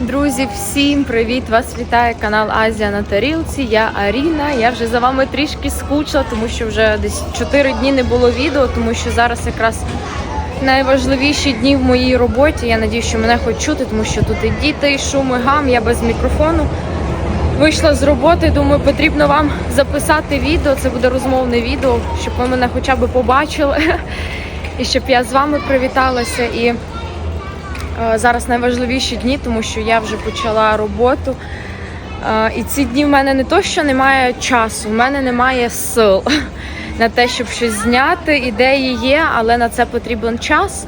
Друзі, всім привіт! Вас вітає канал Азія на тарілці. Я Аріна. Я вже за вами трішки скучила, тому що вже десь 4 дні не було відео, тому що зараз якраз найважливіші дні в моїй роботі. Я надію, що мене хоч чути, тому що тут і діти, і шум, і гам, я без мікрофону. Вийшла з роботи, думаю, потрібно вам записати відео. Це буде розмовне відео, щоб ви мене хоча б побачили, і щоб я з вами привіталася. І Зараз найважливіші дні, тому що я вже почала роботу. І ці дні в мене не то, що немає часу, в мене немає сил на те, щоб щось зняти. Ідеї є, але на це потрібен час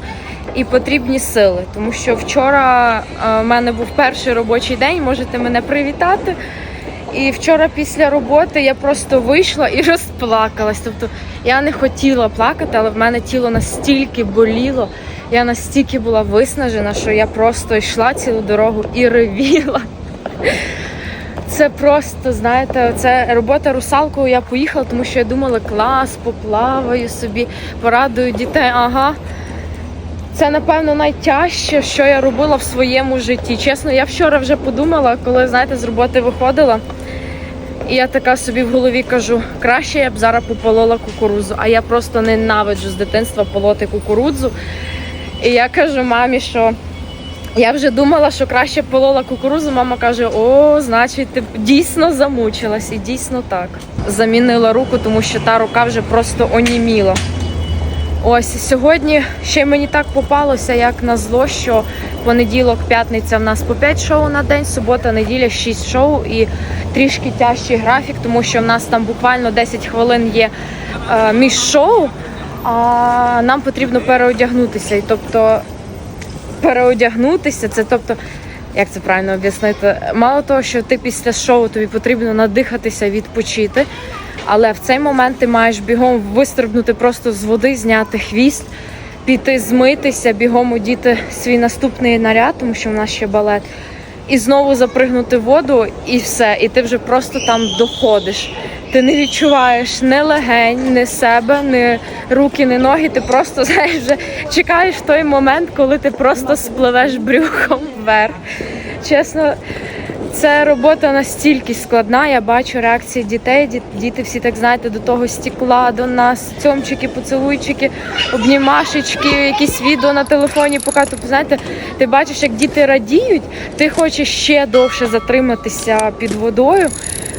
і потрібні сили. Тому що вчора в мене був перший робочий день, можете мене привітати. І вчора після роботи я просто вийшла і розплакалась. Тобто я не хотіла плакати, але в мене тіло настільки боліло. Я настільки була виснажена, що я просто йшла цілу дорогу і ревіла. Це просто, знаєте, це робота русалкою. Я поїхала, тому що я думала, клас, поплаваю собі, порадую дітей. Ага. Це, напевно, найтяжче, що я робила в своєму житті. Чесно, я вчора вже подумала, коли, знаєте, з роботи виходила. І я така собі в голові кажу, краще я б зараз пополола кукурудзу, а я просто ненавиджу з дитинства полоти кукурудзу. І я кажу мамі, що я вже думала, що краще полола кукурудзу. Мама каже: О, значить, ти дійсно замучилась, і дійсно так. Замінила руку, тому що та рука вже просто оніміла. Ось сьогодні ще мені так попалося, як на зло, що понеділок, п'ятниця в нас по 5 шоу на день, субота, неділя 6 шоу і трішки тяжчий графік, тому що в нас там буквально 10 хвилин є е, між шоу, а нам потрібно переодягнутися. І тобто переодягнутися, це тобто. Як це правильно об'яснити? Мало того, що ти після шоу тобі потрібно надихатися, відпочити, але в цей момент ти маєш бігом вистрибнути просто з води, зняти хвіст, піти змитися, бігом одіти свій наступний наряд, тому що в нас ще балет, і знову запригнути в воду, і все. І ти вже просто там доходиш. Ти не відчуваєш ні легень, ні себе, ні руки, ні ноги. Ти просто знаєш, вже чекаєш той момент, коли ти просто спливеш брюхом вверх. Чесно, це робота настільки складна. Я бачу реакції дітей. Ді- Діти всі так знаєте до того стекла, до нас, цьомчики, поцілуйчики, обнімашечки, якісь відео на телефоні. Поки тобто, знаєте, ти бачиш, як діти радіють, ти хочеш ще довше затриматися під водою.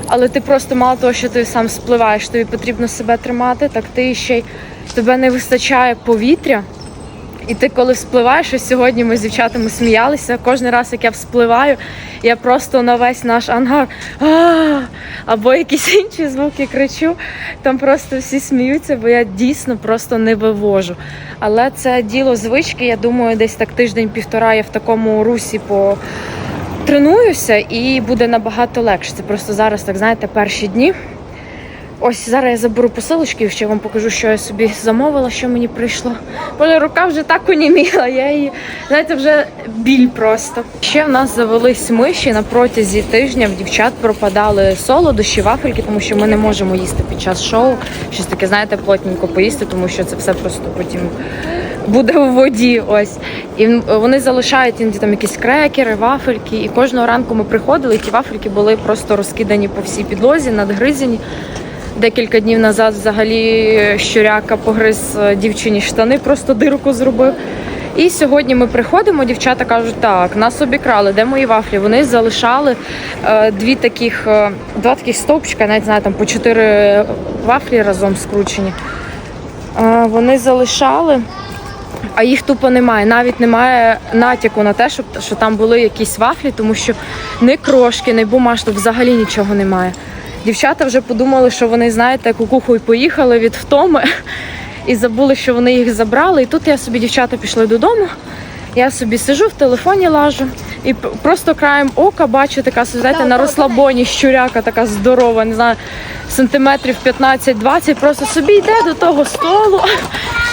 Але ти просто мало того, що ти сам спливаєш, тобі потрібно себе тримати, так ти ще й тебе не вистачає повітря. І ти коли вспливаєш, ось сьогодні ми з дівчатами сміялися. Кожен раз, як я вспливаю, я просто на весь наш ангар «А!» або якісь інші звуки кричу. Там просто всі сміються, бо я дійсно просто не вивожу. Але це діло звички. Я думаю, десь так тиждень-півтора я в такому русі по тренуюся і буде набагато легше. Це просто зараз, так знаєте, перші дні. Ось зараз я заберу посилочки ще вам покажу, що я собі замовила, що мені прийшло. Боже, рука вже так оніміла, я її, знаєте, вже біль просто. Ще в нас завелись миші на протязі тижня. В дівчат пропадали солодощі, вафельки, тому що ми не можемо їсти під час шоу. Щось таке, знаєте, плотненько поїсти, тому що це все просто потім буде у воді. Ось. І вони залишають іноді там якісь крекери, вафельки. І кожного ранку ми приходили, і ті вафельки були просто розкидані по всій підлозі, надгризені. Декілька днів назад взагалі щуряка погриз е, дівчині штани, просто дирку зробив. І сьогодні ми приходимо, дівчата кажуть, так, нас обікрали, де мої вафлі? Вони залишали е, дві таких, е, два таких стовпчика, навіть знаю, там по чотири вафлі разом скручені. Е, вони залишали, а їх тупо немає. Навіть немає натяку на те, щоб, що там були якісь вафлі, тому що ні крошки, ні бумажок, взагалі нічого немає. Дівчата вже подумали, що вони, знаєте, кукухою поїхали від втоми і забули, що вони їх забрали. І тут я собі, дівчата, пішли додому. Я собі сижу в телефоні лажу і просто краєм ока бачу така, знаєте, на розслабоні щуряка, така здорова, не знаю, сантиметрів 15-20, просто собі йде до того столу,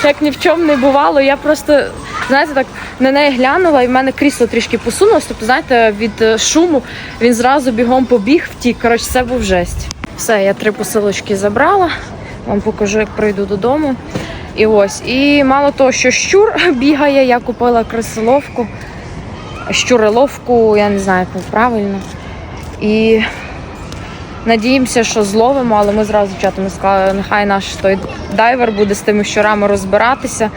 як ні в чому не бувало. Я просто, знаєте, так на неї глянула, і в мене крісло трішки посунулось. Тобто, знаєте, від е, шуму він зразу бігом побіг, втік. Коротше, це був жесть. Все, я три посилочки забрала. Вам покажу, як прийду додому. І ось. І мало того, що щур бігає, я купила крисоловку. щуреловку, я не знаю, як правильно. І надіємося, що зловимо, але ми зразу чатами сказали, нехай наш той дайвер буде з тими щурами розбиратися.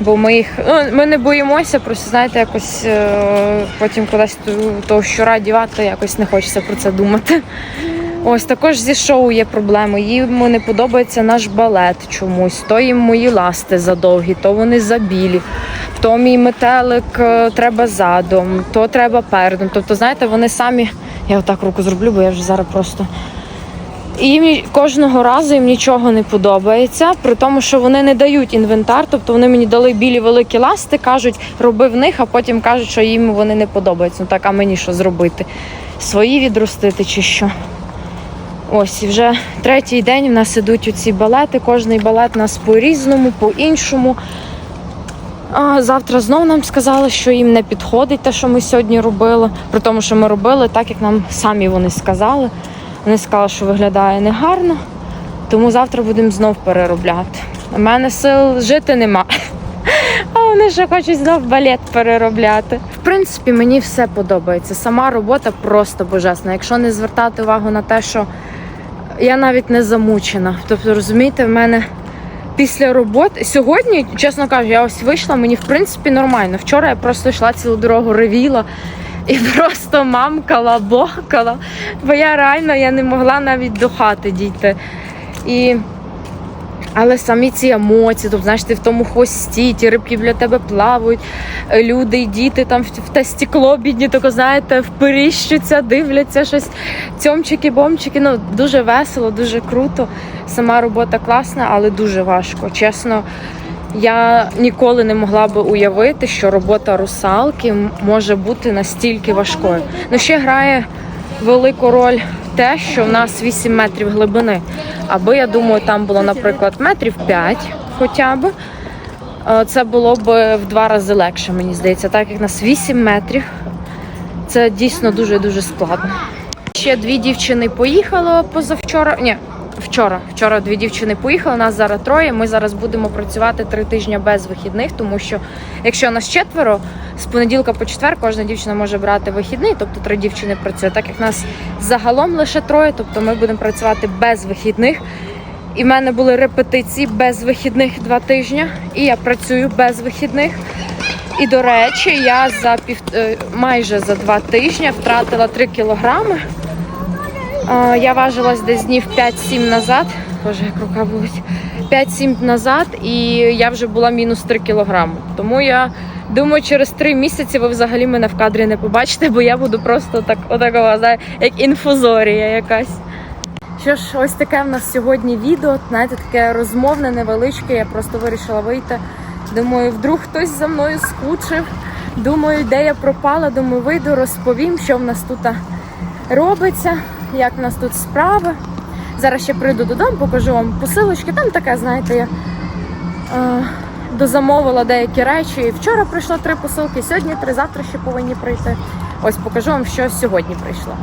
Бо ми їх ну, ми не боїмося, просто знаєте, якось е, потім кудись того щура дівати, якось не хочеться про це думати. Ось також зі шоу є проблеми. Їм не подобається наш балет чомусь. То їм мої ласти задовгі, то вони забілі, то мій метелик е, треба задом, то треба передом. Тобто, знаєте, вони самі. Я отак руку зроблю, бо я вже зараз просто. І кожного разу їм нічого не подобається, при тому, що вони не дають інвентар, тобто вони мені дали білі великі ласти, кажуть, роби в них, а потім кажуть, що їм вони не подобаються. Ну так, а мені що зробити? Свої відростити чи що? Ось і вже третій день в нас ідуть оці балети. Кожний балет у нас по-різному, по-іншому. А завтра знов нам сказали, що їм не підходить те, що ми сьогодні робили. При тому, що ми робили так, як нам самі вони сказали. Вони сказали, що виглядає негарно, тому завтра будемо знов переробляти. У мене сил жити нема. А вони ще хочуть знов балет переробляти. В принципі, мені все подобається. Сама робота просто божесна. Якщо не звертати увагу на те, що я навіть не замучена. Тобто, розумієте, в мене після роботи сьогодні, чесно кажучи, я ось вийшла, мені в принципі нормально. Вчора я просто йшла цілу дорогу, ревіла і просто мамкала, бохкала, бо я реально я не могла навіть до хати дійти. І... Але самі ці емоції, тобто, знаєш, ти в тому хвості, ті рибки біля тебе плавають, люди діти там в те стекло бідні, тако, знаєте, вперіщуться, дивляться щось. Цьомчики, бомчики. Ну, дуже весело, дуже круто. Сама робота класна, але дуже важко. Чесно, я ніколи не могла би уявити, що робота русалки може бути настільки важкою. Ну, ще грає велику роль те, що в нас 8 метрів глибини. Аби я думаю, там було, наприклад, метрів 5 хоча б. е, Це було б в два рази легше, мені здається, так як нас 8 метрів. Це дійсно дуже дуже складно. Ще дві дівчини поїхали позавчора. Ні, вчора. Вчора дві дівчини поїхали. Нас зараз троє. Ми зараз будемо працювати три тижні без вихідних, тому що якщо нас четверо, з понеділка по четвер кожна дівчина може брати вихідний, тобто три дівчини працює. Так як нас загалом лише троє, тобто ми будемо працювати без вихідних. І в мене були репетиції без вихідних два тижні, і я працюю без вихідних. І до речі, я за пів е, майже за два тижні втратила 3 кілограми. Я важилась десь днів 5-7 назад. Боже, як рука болить. 5-7 назад, і я вже була мінус 3 кілограми. Тому я думаю, через 3 місяці ви взагалі мене в кадрі не побачите, бо я буду просто так, отакова, як інфузорія якась. Що ж, ось таке в нас сьогодні відео. Знаєте, таке розмовне, невеличке. Я просто вирішила вийти. Думаю, вдруг хтось за мною скучив. Думаю, де я пропала. Думаю, вийду, розповім, що в нас тут робиться, як в нас тут справи. Зараз ще прийду додому, покажу вам посилочки. Там таке, знаєте, я е, дозамовила деякі речі. І Вчора прийшло три посилки, сьогодні три, завтра ще повинні прийти. Ось покажу вам, що сьогодні прийшло.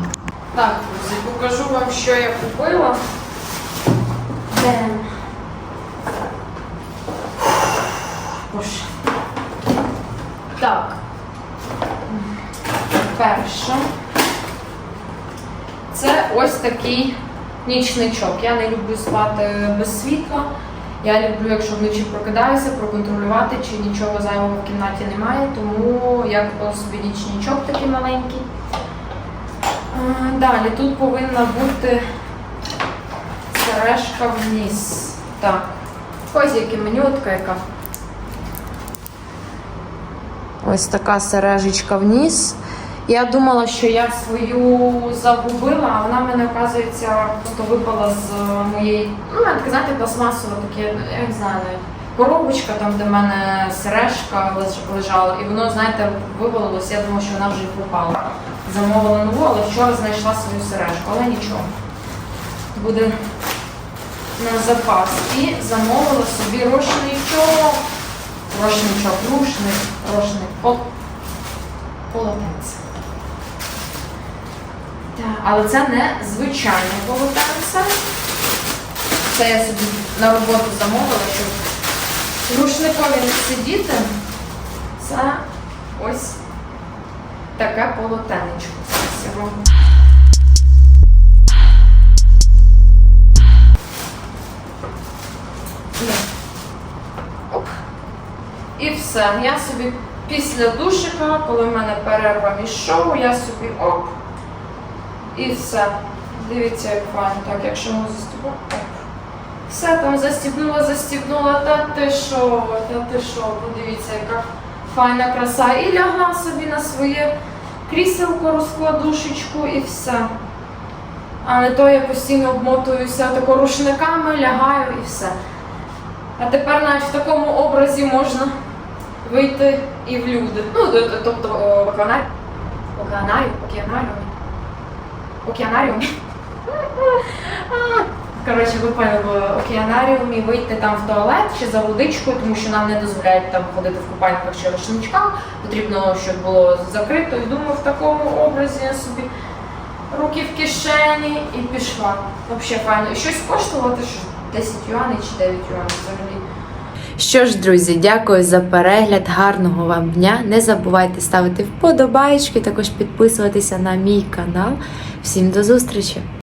Так, друзі, покажу вам, що я купила. Де? Боже. Так. Перше. Це ось такий нічничок. Я не люблю спати без світла. Я люблю, якщо вночі прокидаюся, проконтролювати, чи нічого зайвого в кімнаті немає. Тому я собі нічничок такий маленький. Далі тут повинна бути сережка вниз. Так. Ось яке менютка яка. Ось така сережечка вниз. Я думала, що я свою загубила, а вона мене, оказується, просто випала з моєї, ну, таке, знаєте, пластмасова таке, я не знаю, коробочка, там, де в мене сережка лежала, і воно, знаєте, вивалилось, я думала, що вона вже пропала. Замовила нову, але вчора знайшла свою сережку, але нічого. Буде на запас. І замовила собі рушничок. Рушничок, рушник, рушник, пол... полотенце. Але це не звичайне полотенце. Це я собі на роботу замовила, щоб рушникові не сидіти. Це ось таке полотенечко. Оп. І все. Я собі після душика, коли в мене перерва між шоу, я собі оп. І все. Дивіться, як файно. Так, якщо ми застібнемо. Оп. Все там застібнула, застібнула, та ти що, та ти що, подивіться, яка файна краса. І лягла собі на своє кріселко, розкладушечку і все. А не то я постійно обмотуюся тако рушниками, лягаю і все. А тепер навіть в такому образі можна вийти і в люди. Ну, тобто о, в океанарі. Океанаріум, океанаріумі. Океанаріумі. Коротше, ви поняли, в океанаріумі вийти там в туалет чи за водичкою, тому що нам не дозволяють там ходити в купальниках чи рушничках. Потрібно, щоб було закрито. І думаю, в такому образі я собі руки в кишені і пішла. Взагалі файно. І щось коштувало, що 10 юаней чи 9 юаней взагалі. Що ж, друзі, дякую за перегляд. Гарного вам дня. Не забувайте ставити вподобайки, також підписуватися на мій канал. Всім до зустрічі!